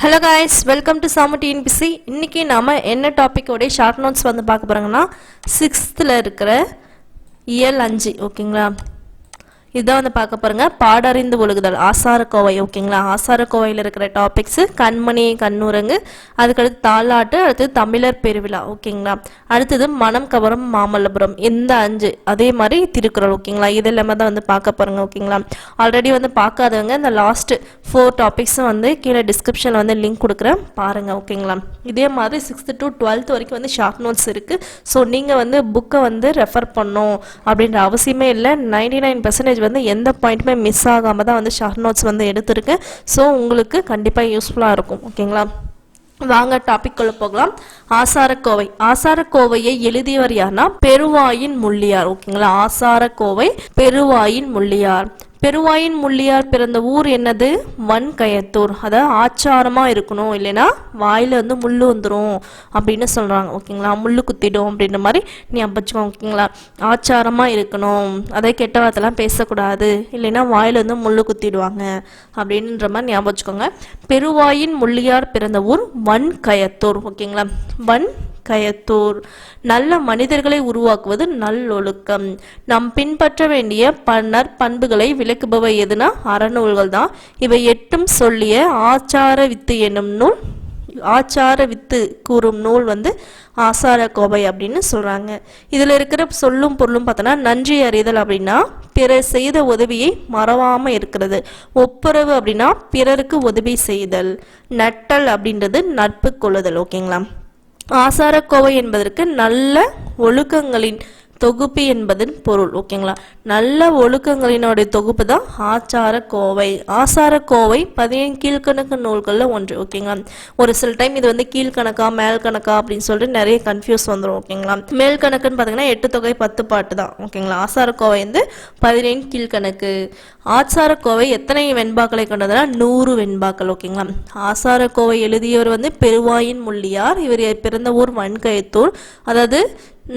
Hello guys welcome to சாமு TNPSC இன்றைக்கி நாம் என்ன டாப்பிக்கோடைய ஷார்ட் நோட்ஸ் வந்து பார்க்க போகிறோங்கன்னா சிக்ஸ்த்தில் இருக்கிற இயல் அஞ்சு ஓகேங்களா இதுதான் வந்து பார்க்க போகிறோங்க பாடறிந்து ஒழுகுதல். ஆசார கோவை ஓகேங்களா ஆசாரக்கோவையில் இருக்கிற டாபிக்ஸு கண்மணி கண்ணுரங்கு அதுக்கடுத்து தாலாட்டு அடுத்தது தமிழர் பெருவிழா ஓகேங்களா அடுத்தது மனம் கவரம் மாமல்லபுரம். இந்த அஞ்சு அதே மாதிரி திருக்குறள் ஓகேங்களா இது எல்லாமே தான் வந்து பார்க்க போகிறோங்க ஓகேங்களா ஆல்ரெடி வந்து பார்க்காதவங்க இந்த லாஸ்ட் ஃபோர் டாபிக்ஸும் வந்து கீழே டிஸ்கிரிப்ஷனில் வந்து லிங்க் கொடுக்குறேன். பாருங்கள் ஓகேங்களா இதே மாதிரி சிக்ஸ்த்து டு டுவெல்த் வரைக்கும் வந்து ஷார்ட் நோட்ஸ் இருக்குது ஸோ நீங்கள் வந்து புக்கை வந்து ரெஃபர் பண்ணணும் அப்படின்ற அவசியமே இல்லை. நைன்டி நைன் பர்சன்டேஜ் வந்து எந்த பாயிண்ட்டுமே மிஸ் ஆகாமல் தான் வந்து ஷார்ட் நோட்ஸ் வந்து எடுத்திருக்கேன் ஸோ உங்களுக்கு கண்டிப்பாக யூஸ்ஃபுல்லாக இருக்கும். ஓகேங்களா வாங்க டாபிக் குள்ள போகலாம். ஆசாரக்கோவை. ஆசாரக்கோவையை எழுதியவர் யார்னா? பெருவாயின் முள்ளியார். ஓகேங்களா ஆசாரக்கோவை பெருவாயின் முள்ளியார். பெருவாயின் முள்ளியார் பிறந்த ஊர் என்னது? வன்கயத்தூர். அதாவது ஆச்சாரமா இருக்கணும் இல்லைன்னா வாயில வந்து முள்ளு வந்துடும் அப்படின்னு சொல்றாங்க. ஓகேங்களா? முள்ளு குத்திடும் அப்படின்ற மாதிரி நீ அப்பச்சுக்கோ ஓகேங்களா? ஆச்சாரமா இருக்கணும். அதை கெட்ட வார்த்தைலாம் பேசக்கூடாது. இல்லைன்னா வாயில வந்து முள்ளு குத்திடுவாங்க அப்படின்ற மாதிரி ஞாபகம் வச்சுக்கோங்க. பெருவாயின் முள்ளியார் பிறந்த ஊர் வன்கயத்தூர். ஓகேங்களா? வன் கயத்தூர் நல்ல மனிதர்களை உருவாக்குவது நல்லொழுக்கம். நாம் பின்பற்ற வேண்டிய பன்னர் பண்புகளை விளக்குபவை எதுனா? அறநூல்கள் தான் இவை எட்டும் சொல்லிய ஆச்சார வித்து என்னும் நூல் ஆச்சார வித்து கூறும் நூல் வந்து ஆசார கோவை அப்படின்னு சொல்றாங்க. இதுல இருக்கிற சொல்லும் பொருளும் பார்த்தோன்னா நன்றி அறிதல் அப்படின்னா பிறர் செய்த உதவியை மறவாம இருக்கிறது. ஒப்புரவு அப்படின்னா பிறருக்கு உதவி செய்தல். நட்டல் அப்படின்றது நட்பு கொள்ளுதல் ஓகேங்களா? ஆசார கோவை என்பதற்கு நல்ல ஒழுக்கங்களின் தொகுப்பு என்பதன் பொருள் ஓகேங்களா? நல்ல ஒழுக்கங்களினுடைய தொகுப்பு தான் ஆச்சார கோவை ஆசார கோவை பதினேழு கீழ்கணக்கு நூல்களில் ஒன்று ஓகேங்களா? ஒரு சில டைம் இது வந்து கீழ்கணக்கா மேல் கணக்கா அப்படின்னு சொல்லிட்டு நிறைய கன்ஃபியூஸ் வந்துடும் ஓகேங்களா? மேல் கணக்குன்னு பார்த்தீங்கன்னா எட்டு தொகை பத்து பாட்டு தான் ஓகேங்களா? ஆசார கோவை வந்து பதினேழு கீழ்கணக்கு. ஆச்சார கோவை எத்தனை வெண்பாக்களை கொண்டதுனா நூறு வெண்பாக்கள் ஓகேங்களா? ஆசார கோவை எழுதியவர் வந்து பெருவாயின் முள்ளியார் இவர் பிறந்த ஊர் வன்கயத்தூர். அதாவது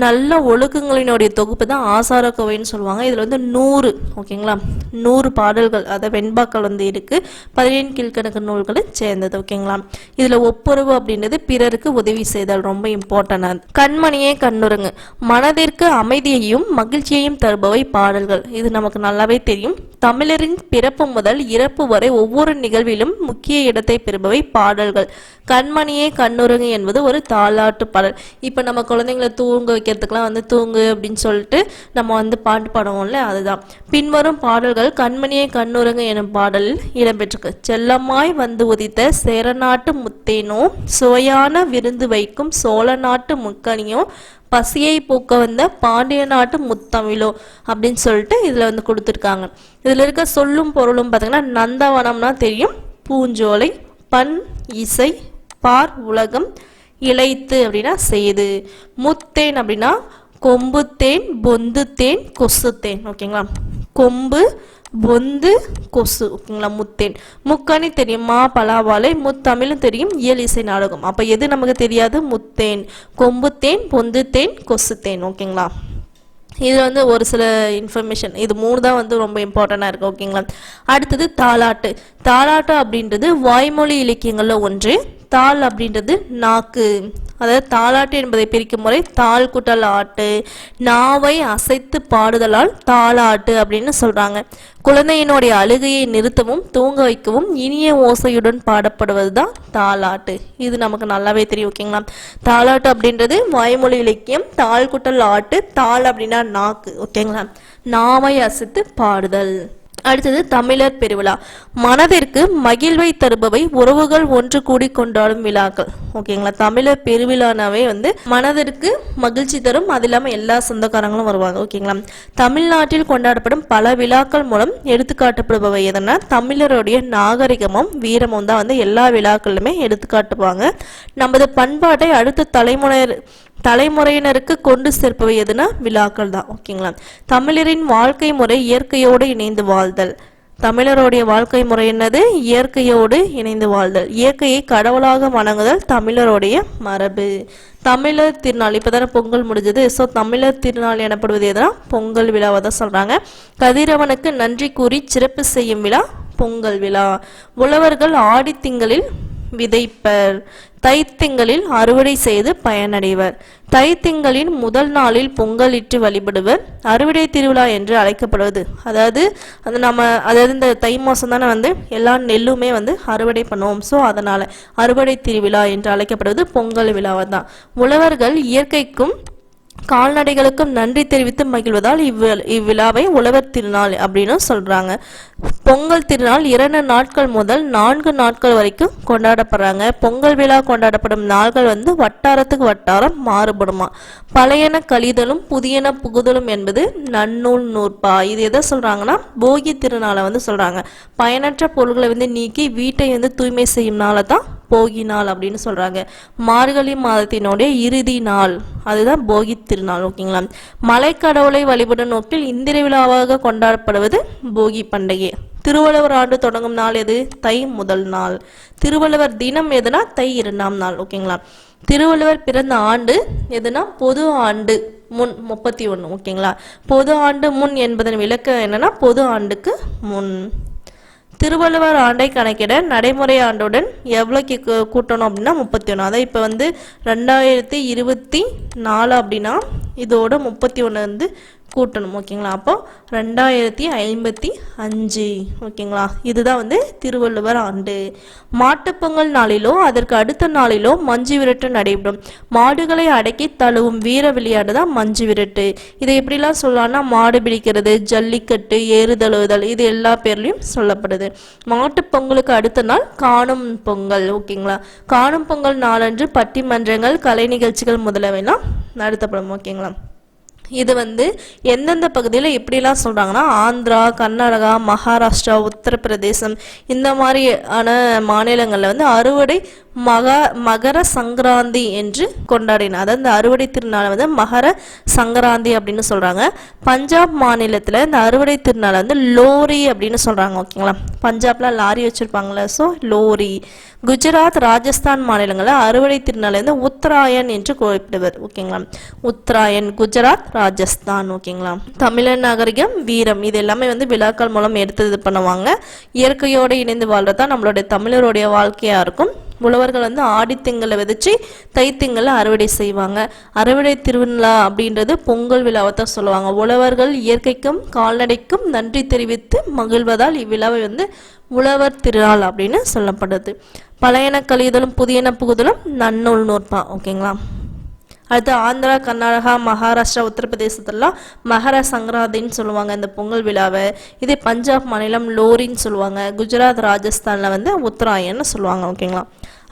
நல்ல ஒழுக்கங்களினுடைய தொகுப்பு தான் ஆசார கோவைன்னு சொல்லுவாங்க. இதில் வந்து நூறு ஓகேங்களா? நூறு பாடல்கள் அதாவது வெண்பாக்கள் வந்து இருக்கு. பதினேழு கீழ்கணக்கு நூல்களை சேர்ந்தது ஓகேங்களா? இதில் ஒப்புரவு அப்படின்றது பிறருக்கு உதவி செய்தல் ரொம்ப இம்பார்ட்டன்ட் கண்மணியே கண்ணுறங்கு. மனதிற்கு அமைதியையும் மகிழ்ச்சியையும் தருபவை பாடல்கள். இது நமக்கு நல்லாவே தெரியும். தமிழரின் பிறப்பு முதல் இறப்பு வரை ஒவ்வொரு நிகழ்விலும் முக்கிய இடத்தை பெறுபவை பாடல்கள். கண்மணியே கண்ணுறங்கு என்பது ஒரு தாலாட்டு பாடல். இப்போ நம்ம குழந்தைங்களை தூங்க வைக்கிறதுக்கெலாம் வந்து தூங்கு அப்படின்னு சொல்லிட்டு நம்ம வந்து பாட்டு பாடுவோம்ல அதுதான். பின்வரும் பாடல்கள் கண்மணியை கண்ணுறங்க எனும் பாடலில் இடம்பெற்றிருக்கு. செல்லமாய் வந்து உதித்த சேரநாட்டு முத்தேனோ சுவையான விருந்து வைக்கும் சோழ நாட்டு முக்கனியும் பசியை போக்க வந்த பாண்டிய நாட்டு முத்தமிழோ அப்படின்னு சொல்லிட்டு இதில் வந்து கொடுத்துருக்காங்க. இதில் இருக்க சொல்லும் பொருளும் பார்த்தீங்கன்னா நந்தவனம்னா தெரியும் பூஞ்சோலை பண் இசை பார் உலகம் இலைத்து அப்படின்னா செய்து. முத்தேன் அப்படின்னா கொம்பு தேன் பொந்து தேன் கொசு தேன் ஓகேங்களா? கொம்பு பொந்து கொசு. ஓகேங்களா? முத்தேன். முக்கணி தெரியுமா. பலாவாலை முத்தமிழும் தெரியும். இயல் இசை நாடகம். அப்போ எது நமக்கு தெரியாது? முத்தேன். கொம்பு தேன் பொந்து தேன் கொசு தேன் ஓகேங்களா? இது வந்து ஒரு சில இன்ஃபர்மேஷன் இது மூணு தான் வந்து ரொம்ப இம்பார்ட்டண்ட்டாக இருக்குது ஓகேங்களா? அடுத்தது தாலாட்டு தாலாட்டு அப்படின்றது வாய்மொழி இலக்கியங்களில் ஒன்று. தாள் அப்படின்றது நாக்கு. அதாவது தாளாட்டு என்பதை பிரிக்கும் முறை தாள் குட்டல் ஆட்டு நாவை அசைத்து பாடுதலால் தாளாட்டு அப்படின்னு சொல்றாங்க. குழந்தையினுடைய அழுகையை நிறுத்தவும் தூங்க வைக்கவும் இனிய ஓசையுடன் பாடப்படுவது தான் தாளாட்டு. இது நமக்கு நல்லாவே தெரியும் ஓகேங்களா? தாளாட்டு அப்படின்றது வாய்மொழி இலக்கியம் தாள் குட்டல் ஆட்டு தாள் அப்படின்னா நாக்கு ஓகேங்களா? நாவை அசைத்து பாடுதல். அடுத்தது தமிழர் பெருவிழா. மனதிற்கு மகிழ்வை தருபவை உறவுகள் ஒன்று கூடி கொண்டாடும் விழாக்கள். ஓகேங்களா தமிழர் பெருவிழானாவே வந்து மனதிற்கு மகிழ்ச்சி தரும். அது இல்லாமல் எல்லா சொந்தக்காரங்களும் வருவாங்க. ஓகேங்களா தமிழ்நாட்டில் கொண்டாடப்படும் பல விழாக்கள் மூலம் எடுத்துக்காட்டப்படுபவை எதனா தமிழருடைய நாகரிகமும் வீரமும் தான் வந்து எல்லா விழாக்களிலுமே எடுத்துக்காட்டுவாங்க நமது பண்பாட்டை அடுத்த தலைமுறை தலைமுறையினருக்கு கொண்டு சேர்ப்பவை எதுனா விழாக்கள் தான் ஓகேங்களா? தமிழரின் வாழ்க்கை முறை இயற்கையோடு இணைந்து வாழ்தல். தமிழருடைய வாழ்க்கை முறை என்னது? இயற்கையோடு இணைந்து வாழ்தல். இயற்கையை கடவுளாக வணங்குதல் தமிழருடைய மரபு. தமிழர் திருநாள் இப்போதானே பொங்கல் முடிஞ்சது. ஸோ தமிழர் திருநாள் எனப்படுவது எதுனா? பொங்கல் விழாவை தான் சொல்கிறாங்க கதிரவனுக்கு நன்றி கூறி சிறப்பு செய்யும் விழா பொங்கல் விழா. உழவர்கள் ஆடி திங்களில் விதைப்பர். தைத்திங்களில் அறுவடை செய்து பயனடைவர். தைத்திங்களின் முதல் நாளில் பொங்கலிட்டு வழிபடுவர். அறுவடை திருவிழா என்று அழைக்கப்படுவது. அதாவது அது நம்ம அதாவது இந்த தை மாதம் தானே வந்து எல்லா நெல்லுமே வந்து அறுவடை பண்ணுவோம். ஸோ அதனால் அறுவடை திருவிழா என்று அழைக்கப்படுவது பொங்கல் விழாவை தான். உழவர்கள் இயற்கைக்கும் கால்நடைகளுக்கும் நன்றி தெரிவித்து மகிழ்வதால் இவ்வி- இவ்விழாவை உழவர் திருநாள் அப்படின்னு சொல்றாங்க. பொங்கல் திருநாள் இரண்டு நாட்கள் முதல் நான்கு நாட்கள் வரைக்கும் கொண்டாடப்படுறாங்க. பொங்கல் விழா கொண்டாடப்படும் நாள்கள் வந்து வட்டாரத்துக்கு வட்டாரம் மாறுபடுமா? பழையன கழிதலும் புதியன புகுதலும் என்பது நன்னூல் நூற்பா. இது எதை சொல்றாங்கன்னா? போகி திருநாளை வந்து சொல்றாங்க. பயனற்ற பொருட்களை வந்து நீக்கி வீட்டை வந்து தூய்மை செய்யும் நாளை தான் போகி நாள் அப்படின்னு சொல்றாங்க. மார்கழி மாதத்தினுடைய இறுதி நாள். அதுதான் போகி திருநாள் ஓகேங்களா? மலைக்கடவுளை வழிபடும் நோக்கில் இந்திர விழாவாக கொண்டாடப்படுவது போகி பண்டிகை. திருவள்ளுவர் ஆண்டு தொடங்கும் நாள் எது? தை முதல் நாள். திருவள்ளுவர் தினம் எதுனா தை இரண்டாம் நாள் ஓகேங்களா? திருவள்ளுவர் பிறந்த ஆண்டு எதுனா பொது ஆண்டு முன் முப்பத்தி ஒன்று ஓகேங்களா? பொது ஆண்டு முன் என்பதன் விளக்கம் என்னன்னா பொது ஆண்டுக்கு முன். திருவள்ளுவர் ஆண்டை கணக்கிட நடைமுறை ஆண்டுடன் எவ்வளோக்கு கூட்டணும் அப்படின்னா முப்பத்தி ஒன்று அதான் இப்போ வந்து ரெண்டாயிரத்தி இருபத்தி நாலு அப்படின்னா இதோட முப்பத்தி ஒன்று வந்து கூட்டணும் ஓகேங்களா? அப்போ ரெண்டாயிரத்தி ஐம்பத்தி அஞ்சு ஓகேங்களா? இதுதான் வந்து திருவள்ளுவர் ஆண்டு. மாட்டுப்பொங்கல் நாளிலோ அதற்கு அடுத்த நாளிலோ மஞ்சு விரட்டு நடைபெறும். மாடுகளை அடக்கி தழுவும் வீர விளையாட்டு தான் மஞ்சு விரட்டு. இதை எப்படிலாம் சொல்லலாம்னா மாடு பிடிக்கிறது ஜல்லிக்கட்டு ஏறுதழுவுதல் இது எல்லா பேர்லையும் சொல்லப்படுது. மாட்டுப் பொங்கலுக்கு அடுத்த நாள் காணும் பொங்கல் ஓகேங்களா? காணும் பொங்கல் நாளன்று பட்டிமன்றங்கள் கலை நிகழ்ச்சிகள் முதலவைலாம் நடத்தப்படும் ஓகேங்களா? இது வந்து எந்தெந்த பகுதியில் எப்படிலாம் சொல்கிறாங்கன்னா ஆந்திரா கர்நாடகா மகாராஷ்டிரா உத்தரப்பிரதேசம் இந்த மாதிரியான மாநிலங்களில் வந்து அறுவடை மக மகர சங்கராந்தி என்று கொண்டாடின அதாவது இந்த அறுவடை திருநாள் வந்து மகர சங்கராந்தி அப்படின்னு சொல்கிறாங்க பஞ்சாப் மாநிலத்தில் இந்த அறுவடை திருநாள் வந்து லோரி அப்படின்னு சொல்கிறாங்க ஓகேங்களா? பஞ்சாப்ல லாரி வச்சுருப்பாங்களே ஸோ லோரி. குஜராத் ராஜஸ்தான் மாநிலங்களில் அறுவடை திருநாள் வந்து உத்தராயன் என்று குறிப்பிடுவர் ஓகேங்களா? உத்தராயன் குஜராத் ராஜஸ்தான் ஓகேங்களா? தமிழன் நாகரிகம் வீரம் இது எல்லாமே வந்து விழாக்கள் மூலம் எடுத்து இது பண்ணுவாங்க. இயற்கையோடு இணைந்து வாழ்றது தான் நம்மளுடைய தமிழருடைய வாழ்க்கையா இருக்கும். உழவர்கள் வந்து ஆடித்திங்களை விதைச்சு தைத்திங்களை அறுவடை செய்வாங்க. அறுவடை திருவிழா அப்படின்றது பொங்கல் விழாவை தான் சொல்லுவாங்க. உழவர்கள் இயற்கைக்கும் கால்நடைக்கும் நன்றி தெரிவித்து மகிழ்வதால் இவ்விழாவை வந்து உழவர் திருநாள் அப்படின்னு சொல்லப்படுது. பழையன கழிதலும் புதியன புகுதலும் நன்னூல் நூற்பா ஓகேங்களா? அடுத்து ஆந்திரா கர்நாடகா மகாராஷ்டிரா உத்தரப்பிரதேசத்துலலாம் மகர சங்கராந்தின்னு சொல்லுவாங்க இந்த பொங்கல் விழாவை. இதே பஞ்சாப் மாநிலம் லோரின்னு சொல்லுவாங்க. குஜராத் ராஜஸ்தானில் வந்து உத்தராயன்னு சொல்லுவாங்க ஓகேங்களா?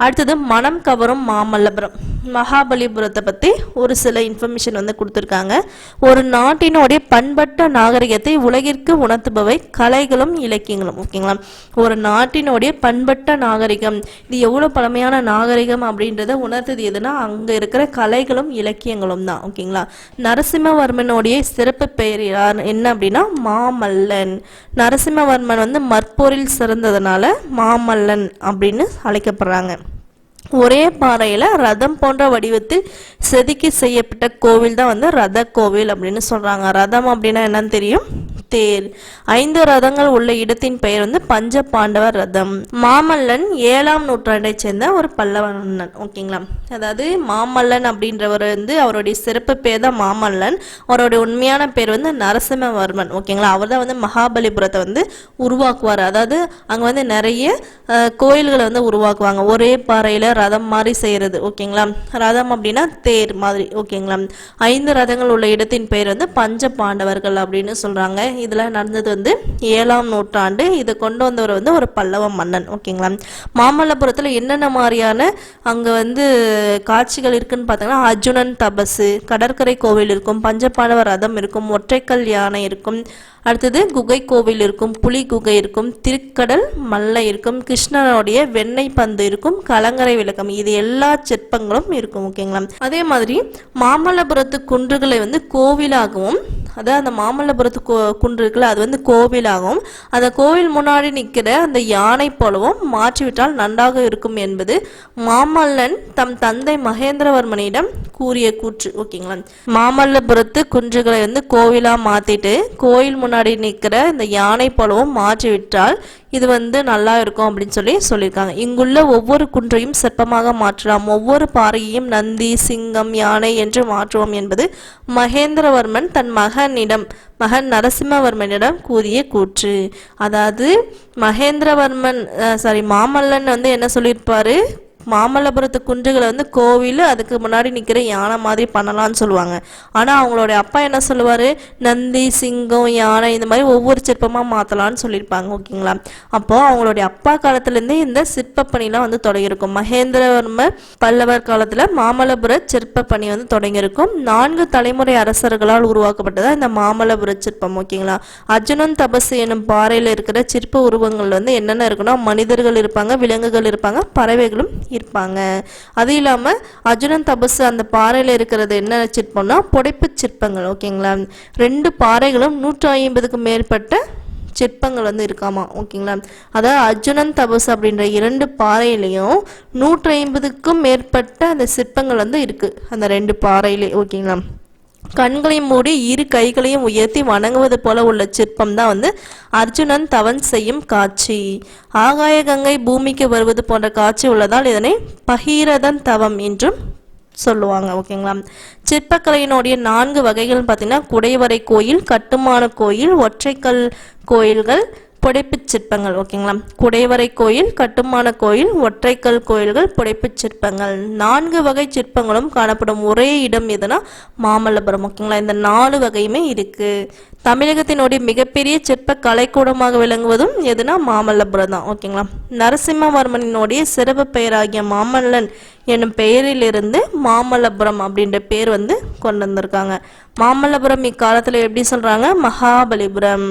அடுத்தது மனம் கவரும் மாமல்லபுரம். மகாபலிபுரத்தை பற்றி ஒரு சில இன்ஃபர்மேஷன் வந்து கொடுத்துருக்காங்க. ஒரு நாட்டினுடைய பண்பட்ட நாகரிகத்தை உலகிற்கு உணர்த்துபவை கலைகளும் இலக்கியங்களும் ஓகேங்களா? ஒரு நாட்டினுடைய பண்பட்ட நாகரிகம் இது எவ்வளோ பழமையான நாகரிகம் அப்படின்றத உணர்த்தது எதுனா அங்கே இருக்கிற கலைகளும் இலக்கியங்களும் தான் ஓகேங்களா? நரசிம்மவர்மனுடைய சிறப்பு பெயர் யார் என்ன அப்படின்னா மாமல்லன். நரசிம்மவர்மன் வந்து மற்போரில் சிறந்ததுனால மாமல்லன் அப்படின்னு அழைக்கப்படுறாங்க. ஒரே பாறையில் ரதம் போன்ற வடிவத்தில் செதுக்கி செய்யப்பட்ட கோவில் தான் வந்து ரத கோவில் அப்படின்னு சொல்கிறாங்க ரதம் அப்படின்னா என்னன்னு தெரியும்? தேர் ஐந்து ரதங்கள் உள்ள இடத்தின் பெயர் வந்து பஞ்ச பாண்டவர் ரதம். மாமல்லன் ஏழாம் நூற்றாண்டை சேர்ந்த ஒரு பல்லவ மன்னன் ஓகேங்களா? அதாவது மாமல்லன் அப்படின்றவர் வந்து அவருடைய சிறப்பு பேர் தான் மாமல்லன். அவருடைய உண்மையான பேர் வந்து நரசிம்மவர்மன். ஓகேங்களா? அவர் தான் வந்து மகாபலிபுரத்தை வந்து உருவாக்குவார். அதாவது அங்கே வந்து நிறைய கோயில்களை வந்து உருவாக்குவாங்க. ஒரே பாறையில் ரதம் மாதிரி செய்கிறது ஓகேங்களா? ரதம் அப்படின்னா தேர் மாதிரி. ஓகேங்களா? ஐந்து ரதங்கள் உள்ள இடத்தின் பெயர் வந்து பஞ்ச பாண்டவர்கள் அப்படின்னு சொல்கிறாங்க இதெல்லாம் நடந்தது வந்து ஏழாம் நூற்றாண்டு. இதை கொண்டு வந்தவர் வந்து ஒரு பல்லவ மன்னன். ஓகேங்களா மாமல்லபுரத்தில் என்னென்ன மாதிரியான அங்கே வந்து காட்சிகள் இருக்குன்னு பார்த்தீங்கன்னா அர்ஜுனன் தபசு கடற்கரை கோவில் இருக்கும் பஞ்சபாண்டவ ரதம் இருக்கும் ஒற்றைக்கல் யானை இருக்கும் அடுத்தது குகை கோவில் இருக்கும் புலி குகை இருக்கும் திருக்கடல் மல்லை இருக்கும் கிருஷ்ணனுடைய வெண்ணெய் பந்து இருக்கும் கலங்கரை விளக்கம். இது எல்லா சிற்பங்களும் இருக்கும் ஓகேங்களா அதே மாதிரி மாமல்லபுரத்து குன்றுகளை வந்து கோவிலாகவும் அதாவது அந்த மாமல்லபுரத்து குன்று இருக்குல்ல அது வந்து கோவிலாகவும் அந்த கோவில் முன்னாடி நிற்கிற அந்த யானை போலவும் மாற்றிவிட்டால் நன்றாக இருக்கும் என்பது மாமல்லன் தம் தந்தை மகேந்திரவர்மனிடம் கூறிய கூற்று ஓகேங்களா மாமல்லபுரத்து குன்றுகளை வந்து கோவிலா மாத்திட்டு கோயில் முன்னாடி முன்னாடி நிற்கிற இந்த யானை போலவும் மாற்றி விட்டால் இது வந்து நல்லா இருக்கும் அப்படின்னு சொல்லி சொல்லியிருக்காங்க. இங்குள்ள ஒவ்வொரு குன்றையும் சிற்பமாக மாற்றலாம். ஒவ்வொரு பாறையையும் நந்தி சிங்கம் யானை என்று மாற்றுவோம் என்பது மகேந்திரவர்மன் தன் மகனிடம் மகன் நரசிம்மவர்மனிடம் கூறிய கூற்று. அதாவது மகேந்திரவர்மன் சாரி மாமல்லன் வந்து என்ன சொல்லியிருப்பாரு? மாமல்லபுரத்து குன்றுகளை வந்து கோவில் அதுக்கு முன்னாடி நிற்கிற யானை மாதிரி பண்ணலாம்னு சொல்லுவாங்க. ஆனால் அவங்களுடைய அப்பா என்ன சொல்லுவார்? நந்தி சிங்கம் யானை இந்த மாதிரி ஒவ்வொரு சிற்பமாக மாற்றலாம்னு சொல்லியிருப்பாங்க ஓகேங்களா? அப்போது அவங்களுடைய அப்பா காலத்துலேருந்தே இந்த சிற்ப பணிலாம் வந்து தொடங்கியிருக்கும். மகேந்திரவர்மர் பல்லவர் காலத்தில் மாமல்லபுர சிற்ப பணி வந்து தொடங்கியிருக்கும். நான்கு தலைமுறை அரசர்களால் உருவாக்கப்பட்டதாக இந்த மாமல்லபுர சிற்பம் ஓகேங்களா? அர்ஜுனன் தபசு என்னும் பாறையில் இருக்கிற சிற்ப உருவங்கள் வந்து என்னென்ன இருக்குன்னா மனிதர்கள் இருப்பாங்க விலங்குகள் இருப்பாங்க பறவைகளும் இருப்பாங்க. அது இல்லாமல் அர்ஜுனன் தபசு அந்த பாறையில் இருக்கிறது என்ன சிற்பம்னா புடைப்பு சிற்பங்கள் ஓகேங்களா? ரெண்டு பாறைகளும் நூற்றி ஐம்பதுக்கு மேற்பட்ட சிற்பங்கள் வந்து இருக்காமா ஓகேங்களா? அதாவது அர்ஜுனன் தபஸ் அப்படின்ற இரண்டு பாறையிலையும் நூற்றி ஐம்பதுக்கும் மேற்பட்ட அந்த சிற்பங்கள் வந்து இருக்குது அந்த ரெண்டு பாறையிலே ஓகேங்களா? கண்களையும் மூடி இரு கைகளையும் உயர்த்தி வணங்குவது போல உள்ள சிற்பம் தான் வந்து அர்ஜுனன் தவன் செய்யும் காட்சி. ஆகாய கங்கை பூமிக்கு வருவது போன்ற காட்சி உள்ளதால் இதனை பகீரதன் தவம் என்றும் சொல்லுவாங்க ஓகேங்களா? சிற்பக்கலையினுடைய நான்கு வகைகள் பார்த்தீங்கன்னா குடைவரை கோயில் கட்டுமான கோயில் ஒற்றைக்கல் கோயில்கள் புடைப்புச் சிற்பங்கள் ஓகேங்களா குடைவரை கோயில் கட்டுமான கோயில் ஒற்றைக்கல் கோயில்கள் புடைப்புச் சிற்பங்கள். நான்கு வகை சிற்பங்களும் காணப்படும் ஒரே இடம் எதுனா மாமல்லபுரம் ஓகேங்களா இந்த நாலு வகையுமே இருக்கு. தமிழகத்தினுடைய மிகப்பெரிய சிற்ப கலைக்கூடமாக விளங்குவதும் எதுனா மாமல்லபுரம் தான் ஓகேங்களா நரசிம்மவர்மனினுடைய சிறப்பு பெயராகிய மாமல்லன் என்னும் பெயரிலிருந்து மாமல்லபுரம் அப்படின்ற பேர் வந்து கொண்டு வந்திருக்காங்க. மாமல்லபுரம் இக்காலத்தில் எப்படி சொல்கிறாங்க மகாபலிபுரம்.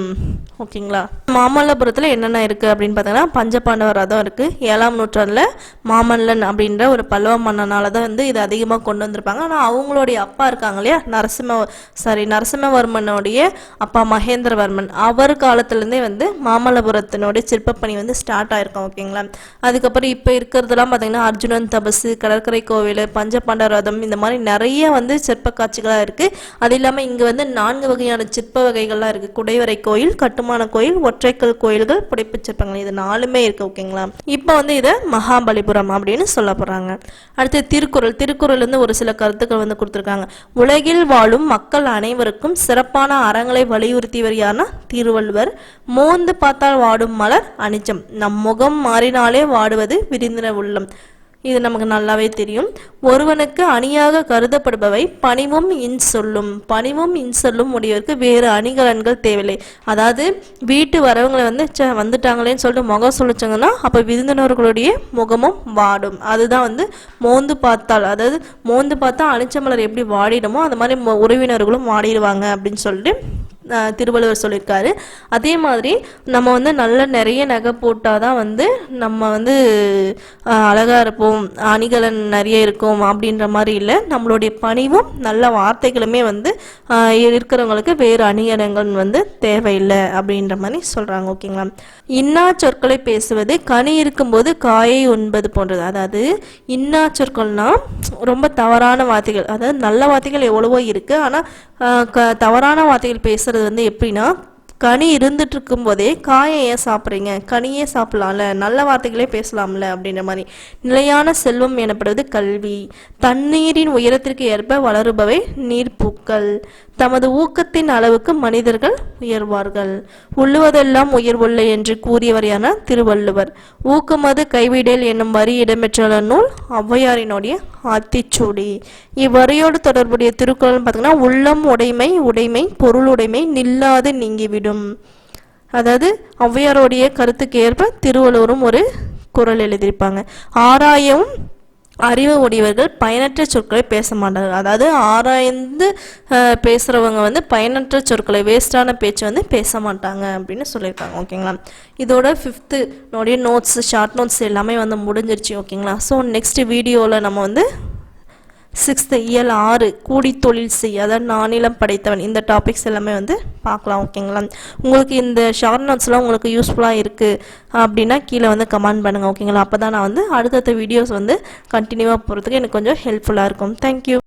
ஓகேங்களா? மாமல்லபுரத்தில் என்னென்ன இருக்குது அப்படின்னு பார்த்தீங்கன்னா பஞ்சபாண்டவ ரதம் இருக்குது ஏழாம் நூற்றாண்டில் மாமல்லன் அப்படின்ற ஒரு பல்லவ மன்னனால தான் வந்து இது அதிகமாக கொண்டு வந்திருப்பாங்க. ஆனால் அவங்களுடைய அப்பா இருக்காங்க இல்லையா? நரசிம்ம சாரி நரசிம்மவர்மனுடைய அப்பா மகேந்திரவர்மன். அவர் காலத்துலேருந்தே வந்து மாமல்லபுரத்தினுடைய சிற்பப்பணி வந்து ஸ்டார்ட் ஆயிருக்கும் ஓகேங்களா? அதுக்கப்புறம் இப்போ இருக்கிறதுலாம் பார்த்தீங்கன்னா அர்ஜுனன் தபசு கடற்கரை கோவில் பஞ்சபாண்ட ரதம் இந்த மாதிரி நிறைய வந்து சிற்ப காட்சிகளாக இருக்குது அது இல்லாமல் இங்கே வந்து நான்கு வகையான சிற்ப வகைகள்லாம் இருக்குது குடைவரை கோயில் கட்டுமான கோயில் ஒற்றைக்கல் கோயில்கள் புடைப்பு சிற்பங்கள். இது நாலுமே இருக்குது ஓகேங்களா இப்போ வந்து இதை மகாபலிபுரம் அப்படின்னு சொல்ல போகிறாங்க அடுத்து திருக்குறள். திருக்குறள் வந்து ஒரு சில கருத்துக்கள் வந்து கொடுத்துருக்காங்க. உலகில் வாழும் மக்கள் அனைவருக்கும் சிறப்பான அறங்களை வலியுறுத்தியவர் யாருன்னா திருவள்ளுவர். மோந்து பார்த்தால் வாடும் மலர் அனிச்சம் நம் முகம் மாறினாலே வாடுவது விரிந்தின உள்ளம். இது நமக்கு நல்லாவே தெரியும். ஒருவனுக்கு அணியாக கருதப்படுபவை பணிவும் இன்சொல்லும் பணிவும் இன்சொல்லும் உடையவருக்கு வேறு அணிகலன்கள் தேவையில்லை. அதாவது வீட்டு வரவங்களை வந்து வந்துட்டாங்களேன்னு சொல்லிட்டு முகம் சொல்லிச்சாங்கன்னா அப்போ விருந்தினர்களுடைய முகமும் வாடும். அதுதான் வந்து மோந்து பார்த்தால். அதாவது மோந்து பார்த்தா அனிச்சமலர் எப்படி வாடிடுமோ அந்த மாதிரி மொ- உறவினர்களும் வாடிடுவாங்க அப்படின்னு சொல்லிட்டு திருவள்ளுவர் சொல்லியிருக்காரு. அதே மாதிரி நம்ம வந்து நல்ல நிறைய நகை போட்டால் தான் வந்து நம்ம வந்து அழகாக அழகா இருப்போம் அணிகலன் நிறைய இருக்கும் அப்படின்ற மாதிரி இல்லை. நம்மளுடைய பணிவும் நல்ல வார்த்தைகளுமே வந்து இருக்கிறவங்களுக்கு வேறு அணிகலன்கள் வந்து தேவையில்லை அப்படின்ற மாதிரி சொல்கிறாங்க ஓகேங்களா? இன்னா சொற்களை பேசுவது கனி இருக்கும்போது காயை உண்பது போன்றது. அதாவது இன்னா சொற்கள்னால் ரொம்ப தவறான வார்த்தைகள். அதாவது நல்ல வார்த்தைகள் எவ்வளவோ இருக்குது ஆனால் க தவறான வார்த்தைகள் பேசுகிறது சாப்பிட்றது வந்து எப்படின்னா கனி இருந்துட்டு இருக்கும்போதே காயை ஏன் சாப்பிட்றீங்க. கனியே சாப்பிடலாம்ல நல்ல வார்த்தைகளே பேசலாம்ல அப்படின்ற மாதிரி. நிலையான செல்வம் எனப்படுவது கல்வி. தண்ணீரின் உயரத்திற்கு ஏற்ப வளருபவை நீர்ப்பூக்கள். தமது ஊக்கத்தின் அளவுக்கு மனிதர்கள் உயர்வார்கள். உள்ளுவதெல்லாம் உயர்வுள்ள என்று கூறியவர் திருவள்ளுவர். ஊக்கமது கைவிடல் என்னும் வரி இடம்பெற்றுள்ள நூல் ஔவையாரினுடைய ஆத்திச்சூடி. இவ்வரியோடு தொடர்புடைய திருக்குறள் பார்த்தீங்கன்னா உள்ளம் உடைமை உடைமை பொருளுடைமை நில்லாது நீங்கிவிடும். அதாவது ஔவையாருடைய கருத்துக்கு ஏற்ப திருவள்ளுவரும் ஒரு குரல் எழுதியிருப்பாங்க. ஆராயவும் அறிவு உடையவர்கள் பயனற்ற சொற்களை பேச மாட்டார்கள். அதாவது ஆராய்ந்து பேசுகிறவங்க வந்து பயனற்ற சொற்களை வேஸ்டான பேச்சு வந்து பேச மாட்டாங்க அப்படின்னு சொல்லியிருக்காங்க. ஓகேங்களா? இதோட ஃபிஃப்த்து நோடைய நோட்ஸ் ஷார்ட் நோட்ஸ் எல்லாமே வந்து முடிஞ்சிருச்சு. ஓகேங்களா? ஸோ நெக்ஸ்ட் வீடியோவில் நம்ம வந்து சிக்ஸ்த்து இயல் ஆறு கூடி தொழில் செய் அதாவது நானிலம் படைத்தவன். இந்த டாபிக்ஸ் எல்லாமே வந்து பார்க்கலாம் ஓகேங்களா உங்களுக்கு இந்த ஷார்ட் நோட்ஸ்லாம் உங்களுக்கு யூஸ்ஃபுல்லாக இருக்குது அப்படின்னா கீழே வந்து கமெண்ட் பண்ணுங்கள் ஓகேங்களா அப்போ தான் நான் வந்து அடுத்தடுத்த வீடியோஸ் வந்து கண்டினியூவாக போகிறதுக்கு எனக்கு கொஞ்சம் ஹெல்ப்ஃபுல்லாக இருக்கும். தேங்க்யூ